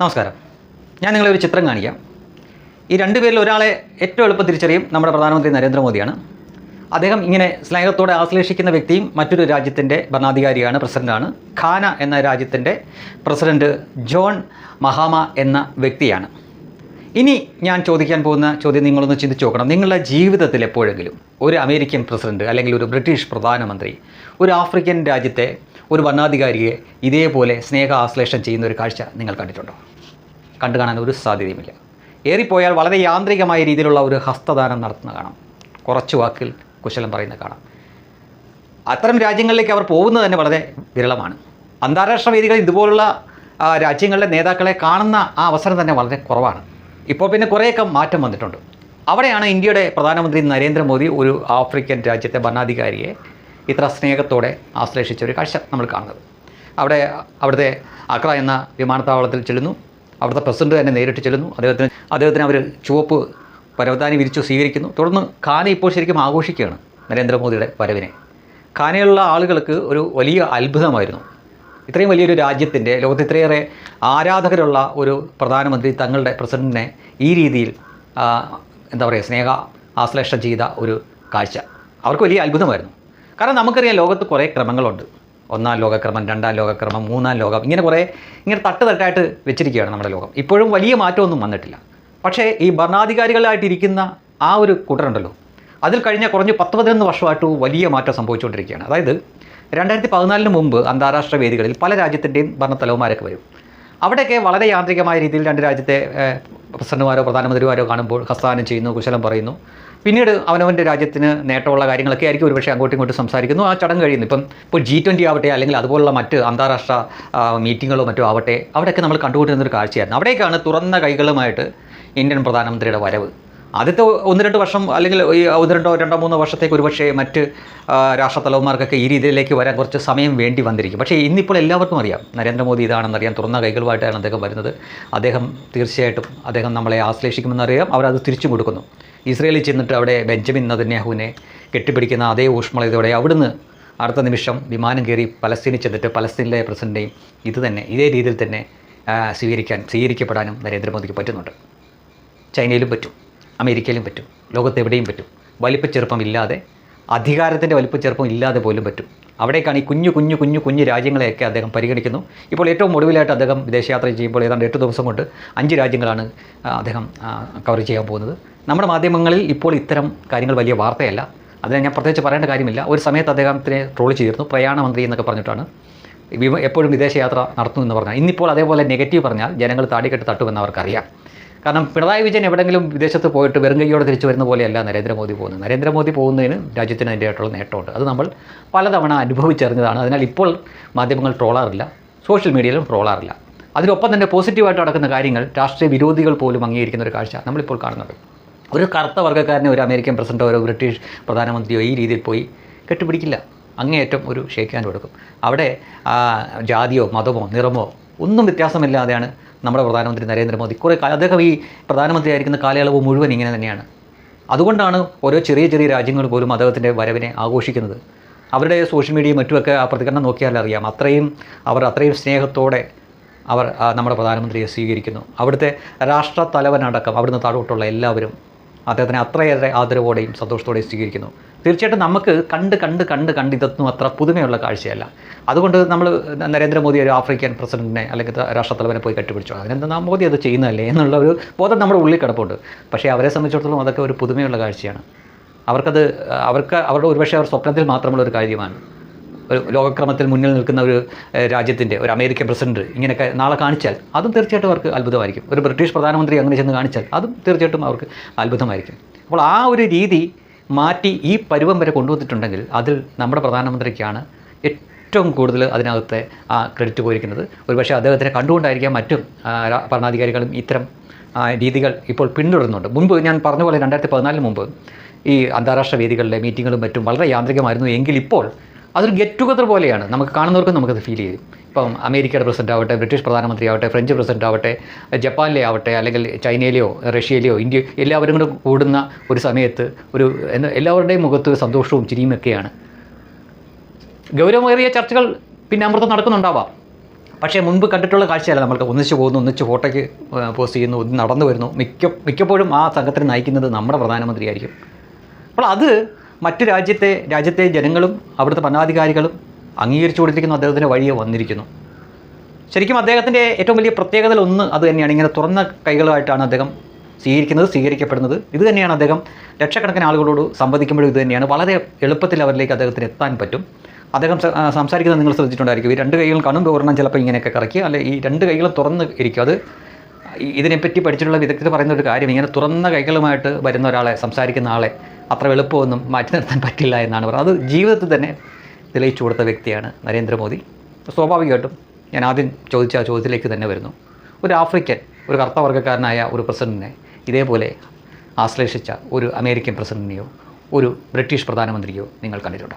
നമസ്കാരം. ഞാൻ നിങ്ങളെ ഒരു ചിത്രം കാണിക്കാം. ഈ രണ്ട് പേരിൽ ഒരാളെ ഏറ്റവും എളുപ്പം തിരിച്ചറിയും നമ്മുടെ പ്രധാനമന്ത്രി നരേന്ദ്രമോദിയാണ്. അദ്ദേഹം ഇങ്ങനെ സ്നേഹത്തോടെ ആശ്ലേഷിക്കുന്ന വ്യക്തിയും മറ്റൊരു രാജ്യത്തിന്റെ ഭരണാധികാരിയാണ് പ്രസിഡന്റാണ് ഖാന എന്ന രാജ്യത്തിന്റെ പ്രസിഡന്റ് ജോൺ മഹാമ എന്ന വ്യക്തിയാണ്. ഇനി ഞാൻ ചോദിക്കാൻ പോകുന്ന ചോദ്യം നിങ്ങളൊന്ന് ചിന്തിച്ച് നോക്കണം. നിങ്ങളുടെ ജീവിതത്തിൽ എപ്പോഴെങ്കിലും ഒരു അമേരിക്കൻ പ്രസിഡന്റ് അല്ലെങ്കിൽ ഒരു ബ്രിട്ടീഷ് പ്രധാനമന്ത്രി ഒരു ആഫ്രിക്കൻ രാജ്യത്തെ ഒരു ഭരണാധികാരിയെ ഇതേപോലെ സ്നേഹ ആശ്ലേഷം ചെയ്യുന്ന ഒരു കാഴ്ച നിങ്ങൾ കണ്ടിട്ടുണ്ടോ? കണ്ടു കാണാൻ ഒരു സാധ്യതയുമില്ല. ഏറിപ്പോയാൽ വളരെ യാന്ത്രികമായ രീതിയിലുള്ള ഒരു ഹസ്തദാനം നടത്തുന്ന കാണാം. കുറച്ച് വാക്കിൽ കുശലം പറയുന്ന കാണാം. അത്തരം രാജ്യങ്ങളിലേക്ക് അവർ പോകുന്നത് തന്നെ വളരെ വിരളമാണ്. അന്താരാഷ്ട്ര വേദികളിൽ ഇതുപോലുള്ള രാജ്യങ്ങളിലെ നേതാക്കളെ കാണുന്ന ആ അവസരം തന്നെ വളരെ കുറവാണ്. ഇപ്പോൾ പിന്നെ കുറേയൊക്കെ മാറ്റം വന്നിട്ടുണ്ട്. അവിടെയാണ് ഇന്ത്യയുടെ പ്രധാനമന്ത്രി നരേന്ദ്രമോദി ഒരു ആഫ്രിക്കൻ രാജ്യത്തെ ഭരണാധികാരിയെ ഇത്ര സ്നേഹത്തോടെ ആശ്ലേഷിച്ച ഒരു കാഴ്ച നമ്മൾ കാണുന്നത്. അവിടെ അവിടുത്തെ അക്ര എന്ന വിമാനത്താവളത്തിൽ ചെല്ലുന്നു. അവിടുത്തെ പ്രസിഡന്റ് തന്നെ നേരിട്ട് ചെല്ലുന്നു. അദ്ദേഹത്തിന് അദ്ദേഹത്തിന് അവർ ചുവപ്പ് പരവതാനി വിരിച്ചു സ്വീകരിക്കുന്നു. തുടർന്ന് ഖാനെ ഇപ്പോൾ ശരിക്കും ആഘോഷിക്കുകയാണ് നരേന്ദ്രമോദിയുടെ വരവിനെ. ഖാനയിലുള്ള ആളുകൾക്ക് ഒരു വലിയ അത്ഭുതമായിരുന്നു. ഇത്രയും വലിയൊരു രാജ്യത്തിന്റെ ലോകത്ത് ഇത്രയേറെ ആരാധകരുള്ള ഒരു പ്രധാനമന്ത്രി തങ്ങളുടെ പ്രസിഡന്റിനെ ഈ രീതിയിൽ എന്താ പറയുക സ്നേഹ ആശ്ലേഷം ചെയ്ത ഒരു കാഴ്ച. അവർക്ക് വലിയ അത്ഭുതമായിരുന്നു. കാരണം നമുക്കറിയാം ലോകത്ത് കുറേ ക്രമങ്ങളുണ്ട്. ഒന്നാം ലോകക്രമം രണ്ടാം ലോകക്രമം മൂന്നാം ലോകം ഇങ്ങനെ കുറേ ഇങ്ങനെ തട്ട് തട്ടായിട്ട് വെച്ചിരിക്കുകയാണ് നമ്മുടെ ലോകം. ഇപ്പോഴും വലിയ മാറ്റമൊന്നും വന്നിട്ടില്ല. പക്ഷേ ഈ ഭരണാധികാരികളായിട്ടിരിക്കുന്ന ആ ഒരു കൂട്ടരുണ്ടല്ലോ. അതിൽ കഴിഞ്ഞ കുറഞ്ഞ് പത്ത് പതിനൊന്ന് വർഷമായിട്ട് വലിയ മാറ്റം സംഭവിച്ചുകൊണ്ടിരിക്കുകയാണ്. അതായത് രണ്ടായിരത്തി പതിനാലിന് മുമ്പ് അന്താരാഷ്ട്ര വേദികളിൽ പല രാജ്യത്തിന്റെയും ഭരണത്തലവന്മാരൊക്കെ വരും. അവിടെയൊക്കെ വളരെ യാന്ത്രികമായ രീതിയിൽ രണ്ട് രാജ്യത്തെ പ്രസിഡന്റുമാരോ പ്രധാനമന്ത്രിമാരോ കാണുമ്പോൾ ഹസ്താനം ചെയ്യുന്നു കുശലം പറയുന്നു. പിന്നീട് അവനവന്റെ രാജ്യത്തിന് നേട്ടമുള്ള കാര്യങ്ങളൊക്കെ ആയിരിക്കും ഒരുപക്ഷെ അങ്ങോട്ടും ഇങ്ങോട്ടും സംസാരിക്കുന്നു. ആ ചടങ്ങ് കഴിയുന്നു ഇപ്പം ഇപ്പോൾ ജി ട്വന്റി ആവട്ടെ അല്ലെങ്കിൽ അതുപോലുള്ള മറ്റ് അന്താരാഷ്ട്ര മീറ്റിങ്ങുകളോ മറ്റോ ആവട്ടെ അവിടെയൊക്കെ നമ്മൾ കണ്ടുകൊണ്ടിരുന്നൊരു കാഴ്ചയായിരുന്നു. അവിടേക്കാണ് തുറന്ന കൈകളുമായിട്ട് ഇന്ത്യൻ പ്രധാനമന്ത്രിയുടെ വരവ്. ആദ്യത്തെ ഒന്ന് രണ്ട് വർഷം അല്ലെങ്കിൽ ഈ ഒന്ന് രണ്ടോ രണ്ടോ മൂന്നോ വർഷത്തേക്ക് ഒരുപക്ഷെ മറ്റ് രാഷ്ട്രത്തലവന്മാർക്കൊക്കെ ഈ രീതിയിലേക്ക് വരാൻ കുറച്ച് സമയം വേണ്ടി വന്നിരിക്കും. പക്ഷേ ഇന്നിപ്പോൾ എല്ലാവർക്കും അറിയാം. നരേന്ദ്രമോദി ഇതാണെന്നറിയാം തുറന്ന കൈകളുമായിട്ടാണ് അദ്ദേഹം വരുന്നത്. അദ്ദേഹം തീർച്ചയായിട്ടും അദ്ദേഹം നമ്മളെ ആശ്ലേഷിക്കുമെന്നറിയാം അവരത് തിരിച്ചു കൊടുക്കുന്നു. ഇസ്രയേലിൽ ചെന്നിട്ട് അവിടെ ബെഞ്ചമിൻ നദന്യാഹുവിനെ കെട്ടിപ്പിടിക്കുന്ന അതേ ഊഷ്മളതയോടെ അവിടുന്ന് അടുത്ത നിമിഷം വിമാനം കയറി പലസ്തീനിൽ ചെന്നിട്ട് പലസ്തീനിലെ പ്രസിഡന്റേയും ഇത് തന്നെ ഇതേ രീതിയിൽ തന്നെ സ്വീകരിക്കാൻ സ്വീകരിക്കപ്പെടാനും നരേന്ദ്രമോദിക്ക് പറ്റുന്നുണ്ട്. ചൈനയിലും പറ്റും. അമേരിക്കയിലും പറ്റും. ലോകത്തെവിടെയും പറ്റും. വലിപ്പച്ചെറുപ്പമില്ലാതെ അധികാരത്തിന്റെ വലിപ്പച്ചെറുപ്പം ഇല്ലാതെ പോലും പറ്റും. അവിടേക്കാണ് ഈ കുഞ്ഞു കുഞ്ഞു കുഞ്ഞു കുഞ്ഞു രാജ്യങ്ങളെയൊക്കെ അദ്ദേഹം പരിഗണിക്കുന്നു. ഇപ്പോൾ ഏറ്റവും ഒടുവിലായിട്ട് അദ്ദേഹം വിദേശയാത്ര ചെയ്യുമ്പോൾ ഏതാണ്ട് എട്ട് ദിവസം കൊണ്ട് അഞ്ച് രാജ്യങ്ങളാണ് അദ്ദേഹം കവർ ചെയ്യാൻ പോകുന്നത്. നമ്മുടെ മാധ്യമങ്ങളിൽ ഇപ്പോൾ ഇത്തരം കാര്യങ്ങൾ വലിയ വാർത്തയല്ല. അതിനെ ഞാൻ പ്രത്യേകിച്ച് പറയേണ്ട കാര്യമില്ല. ഒരു സമയത്ത് അദ്ദേഹത്തിനെ ട്രോൾ ചെയ്തിരുന്നു. പ്രയാണമന്ത്രി എന്നൊക്കെ പറഞ്ഞിട്ടാണ്. എപ്പോഴും വിദേശയാത്ര നടത്തുന്നു എന്ന് പറഞ്ഞാൽ ഇന്നിപ്പോൾ അതേപോലെ നെഗറ്റീവ് പറഞ്ഞാൽ ജനങ്ങൾ താടിക്കെട്ട് തട്ടുമെന്ന് അവർക്കറിയാം. കാരണം പിണറായി വിജയൻ എവിടെയെങ്കിലും വിദേശത്ത് പോയിട്ട് വെറും കൈയോടെ തിരിച്ചു വരുന്ന പോലെയല്ല നരേന്ദ്രമോദി പോകുന്നത്. നരേന്ദ്രമോദി പോകുന്നതിന് രാജ്യത്തിന് അതിന്റെതായിട്ടുള്ള നേട്ടമുണ്ട്. അത് നമ്മൾ പലതവണ അനുഭവിച്ചറിഞ്ഞതാണ്. അതിനാൽ ഇപ്പോൾ മാധ്യമങ്ങൾ ട്രോളാറില്ല. സോഷ്യൽ മീഡിയയിലും ട്രോളാറില്ല. അതിനൊപ്പം തന്നെ പോസിറ്റീവായിട്ട് നടക്കുന്ന കാര്യങ്ങൾ രാഷ്ട്രീയ വിരോധികൾ പോലും അംഗീകരിക്കുന്ന ഒരു കാഴ്ച നമ്മളിപ്പോൾ കാണുന്നത്. ഒരു കറുത്ത വർഗക്കാരനെ ഒരു അമേരിക്കൻ പ്രസിഡന്റോ ഒരു ബ്രിട്ടീഷ് പ്രധാനമന്ത്രിയോ ഈ രീതിയിൽ പോയി കെട്ടിപ്പിടിക്കില്ല അങ്ങേയറ്റം ഒരു ഷേക്ക് ഹാൻഡ് കൊടുക്കും. അവിടെ ജാതിയോ മതമോ നിറമോ ഒന്നും വ്യത്യാസമില്ലാതെയാണ് നമ്മുടെ പ്രധാനമന്ത്രി നരേന്ദ്രമോദി. കുറേ അദ്ദേഹം ഈ പ്രധാനമന്ത്രി ആയിരിക്കുന്ന കാലയളവ് മുഴുവൻ ഇങ്ങനെ തന്നെയാണ്. അതുകൊണ്ടാണ് ഓരോ ചെറിയ ചെറിയ രാജ്യങ്ങൾ പോലും അദ്ദേഹത്തിന്റെ വരവിനെ ആഘോഷിക്കുന്നത്. അവരുടെ സോഷ്യൽ മീഡിയ മറ്റുമൊക്കെ ആ പ്രതികരണം നോക്കിയാൽ അറിയാം. അത്രയും അവർ അത്രയും സ്നേഹത്തോടെ അവർ നമ്മുടെ പ്രധാനമന്ത്രിയെ സ്വീകരിക്കുന്നു. അവിടുത്തെ രാഷ്ട്ര തലവനടക്കം അവിടുന്ന് താഴോട്ടുള്ള എല്ലാവരും അദ്ദേഹത്തിനെ അത്രയേറെ ആദരവോടെയും സന്തോഷത്തോടെയും സ്വീകരിക്കുന്നു. തീർച്ചയായിട്ടും നമുക്ക് കണ്ട് കണ്ട് കണ്ട് കണ്ട് ഇതൊന്നും അത്ര പുതുമയുള്ള കാഴ്ചയല്ല. അതുകൊണ്ട് നമ്മൾ നരേന്ദ്രമോദി ഒരു ആഫ്രിക്കൻ പ്രസിഡന്റിനെ അല്ലെങ്കിൽ രാഷ്ട്രത്തലവനെ പോയി കെട്ടിപ്പിടിച്ചു? അതിനെന്താ മോദി അത് ചെയ്യുന്നതല്ലേ എന്നുള്ള ഒരു ബോധം നമ്മുടെ ഉള്ളിൽ കിടപ്പുണ്ട്. പക്ഷേ അവരെ സംബന്ധിച്ചിടത്തോളം അതൊക്കെ ഒരു പുതുമയുള്ള കാഴ്ചയാണ്. അവർക്കത് അവർക്ക് അവരുടെ ഒരുപക്ഷെ അവർ സ്വപ്നത്തിൽ മാത്രമുള്ള ഒരു കാര്യമാണ്. ഒരു ലോകക്രമത്തിൽ മുന്നിൽ നിൽക്കുന്ന ഒരു രാജ്യത്തിന്റെ ഒരു അമേരിക്കൻ പ്രസിഡന്റ് ഇങ്ങനെയൊക്കെ നാളെ കാണിച്ചാൽ അതും തീർച്ചയായിട്ടും അവർക്ക് അത്ഭുതമായിരിക്കും. ഒരു ബ്രിട്ടീഷ് പ്രധാനമന്ത്രി അങ്ങനെ ചെന്ന് കാണിച്ചാൽ അതും തീർച്ചയായിട്ടും അവർക്ക് അത്ഭുതമായിരിക്കും. അപ്പോൾ ആ ഒരു രീതി മാറ്റി ഈ പരുവം വരെ കൊണ്ടുവന്നിട്ടുണ്ടെങ്കിൽ അതിൽ നമ്മുടെ പ്രധാനമന്ത്രിക്കാണ് ഏറ്റവും കൂടുതൽ അതിനകത്തെ ആ ക്രെഡിറ്റ് പോയിരിക്കുന്നത്. ഒരുപക്ഷെ അദ്ദേഹത്തിനെ കണ്ടുകൊണ്ടായിരിക്കാം മറ്റും ഭരണാധികാരികളും ഇത്തരം രീതികൾ ഇപ്പോൾ പിന്തുടരുന്നുണ്ട്. മുൻപ് ഞാൻ പറഞ്ഞ പോലെ രണ്ടായിരത്തി പതിനാലിന് മുമ്പ് ഈ അന്താരാഷ്ട്ര വേദികളിലെ മീറ്റിങ്ങുകളും മറ്റും വളരെ യാന്ത്രികമായിരുന്നു. എങ്കിൽ ഇപ്പോൾ അതൊരു ഗെറ്റ് ടുഗദർ പോലെയാണ്. നമുക്ക് കാണുന്നവർക്കും നമുക്കത് ഫീൽ ചെയ്യും. ഇപ്പം അമേരിക്കയുടെ പ്രസിഡന്റ് ആവട്ടെ ബ്രിട്ടീഷ് പ്രധാനമന്ത്രി ആവട്ടെ ഫ്രഞ്ച് പ്രസിഡന്റ് ആവട്ടെ ജപ്പാനിലെ ആവട്ടെ അല്ലെങ്കിൽ ചൈനയിലെയോ റഷ്യയിലെയോ ഇന്ത്യ എല്ലാവരും കൂടെ കൂടുന്ന ഒരു സമയത്ത് ഒരു എല്ലാവരുടെയും മുഖത്ത് സന്തോഷവും ചിരിയും ഒക്കെയാണ്. ഗൗരവമേറിയ ചർച്ചകൾ പിന്നെ അമൃതം നടക്കുന്നുണ്ടാവാം. പക്ഷേ മുൻപ് കണ്ടിട്ടുള്ള കാഴ്ചയല്ല നമ്മൾക്ക് ഒന്നിച്ച് പോകുന്നു ഒന്നിച്ച് ഫോട്ടോയ്ക്ക് പോസ്റ്റ് ചെയ്യുന്നു നടന്നു വരുന്നു. മിക്ക മിക്കപ്പോഴും ആ സംഘത്തിന് നയിക്കുന്നത് നമ്മുടെ പ്രധാനമന്ത്രിയായിരിക്കും. അപ്പോൾ അത് മറ്റു രാജ്യത്തെ രാജ്യത്തെ ജനങ്ങളും അവിടുത്തെ ഭരണാധികാരികളും അംഗീകരിച്ചു കൊടുത്തിരിക്കുന്ന അദ്ദേഹത്തിന്റെ വഴിയെ വന്നിരിക്കുന്നു. ശരിക്കും അദ്ദേഹത്തിന്റെ ഏറ്റവും വലിയ പ്രത്യേകതയിൽ ഒന്ന് അത് തന്നെയാണ്. ഇങ്ങനെ തുറന്ന കൈകളുമായിട്ടാണ് അദ്ദേഹം സ്വീകരിക്കുന്നത് സ്വീകരിക്കപ്പെടുന്നത്. ഇത് തന്നെയാണ് അദ്ദേഹം ലക്ഷക്കണക്കിന് ആളുകളോട് സംവദിക്കുമ്പോഴും ഇത് തന്നെയാണ്. വളരെ എളുപ്പത്തിൽ അവരിലേക്ക് അദ്ദേഹത്തിന് എത്താൻ പറ്റും. അദ്ദേഹം സംസാരിക്കുന്നത് നിങ്ങൾ ശ്രദ്ധിച്ചിട്ടുണ്ടായിരിക്കും. ഈ രണ്ട് കൈകളും കാണുമ്പോൾ ഒരെണ്ണം ചിലപ്പോൾ ഇങ്ങനെയൊക്കെ കറക്കി അല്ലെ ഈ രണ്ട് കൈകളും തുറന്ന് ഇരിക്കും. അത് ഇതിനെപ്പറ്റി പഠിച്ചിട്ടുള്ള വിദഗ്ധർ പറയുന്ന ഒരു കാര്യം ഇങ്ങനെ തുറന്ന കൈകളുമായിട്ട് വരുന്ന ഒരാളെ സംസാരിക്കുന്ന ആളെ അത്ര എളുപ്പമൊന്നും മാറ്റി നിർത്താൻ പറ്റില്ല എന്നാണ് പറയുന്നത് അത് ജീവിതത്തിൽ തന്നെ തെളിയിച്ചു കൊടുത്ത വ്യക്തിയാണ് നരേന്ദ്രമോദി. സ്വാഭാവികമായിട്ടും ഞാൻ ആദ്യം ചോദിച്ച ആ ചോദ്യത്തിലേക്ക് തന്നെ വരുന്നു. ഒരു ആഫ്രിക്കൻ ഒരു കറുത്തവർഗക്കാരനായ ഒരു പ്രസിഡന്റിനെ ഇതേപോലെ ആശ്ലേഷിച്ച ഒരു അമേരിക്കൻ പ്രസിഡന്റിനെയോ ഒരു ബ്രിട്ടീഷ് പ്രധാനമന്ത്രിയോ നിങ്ങൾ കണ്ടിട്ടുണ്ടോ?